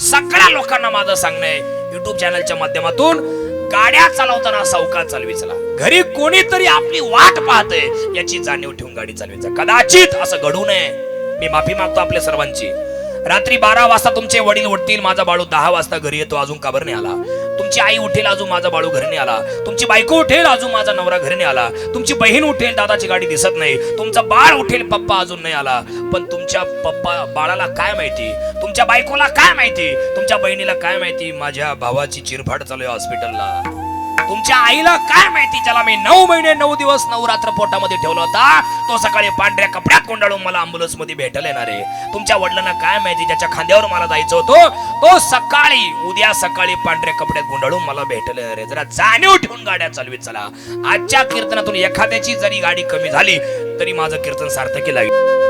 सगळ्या लोकांना माझं सांगणं. आहे युट्यूब चॅनलच्या माध्यमातून गाड्या चालवताना सावकाश चालवी चला घरी कोणीतरी आपली वाट पाहते याची जाणीव ठेवून गाडी चालवायचा कदाचित असं घडू नये. मी माफी मागतो आपल्या सर्वांची. रात्री बारा वाजता तुमचे वडील उठतील माझा बाळू दहा वाजता घरी येतो अजून का नाही आला? तुमची आई उठेल अजून माझा बाळू घरी नाही आला. तुमची बायको उठेल अजून माझा नवरा घरी नाही आला. तुमची बहीण उठेल दादाची गाडी दिसत नाही. तुमचा बाळ उठेल पप्पा अजून नाही आला. पण तुमच्या पप्पा बाळाला काय माहिती? तुमच्या बायकोला काय माहिती? तुमच्या बहिणीला काय माहिती? माझ्या भावाची चिरफाड चालू आहे हॉस्पिटलला. तुमच्या आईला काय माहिती? ज्याला मी नऊ महिने नऊ दिवस नऊ रात्र पोटामध्ये ठेवला होता तो सकाळी पांढऱ्या कपड्यात कोंडाळून मला अम्बुलन्समध्ये भेटल येणार आहे. तुमच्या वडिलांना काय माहिती? ज्याच्या खांद्यावर मला जायचं होतं तो सकाळी उद्या सकाळी पांढऱ्या कपड्यात गुंडाळून मला भेटल येणार आहे. जरा जाणीव ठेवून गाड्या चालवीत चला. आजच्या कीर्तनातून एखाद्याची जरी गाडी कमी झाली तरी माझं कीर्तन सार्थकी लागेल.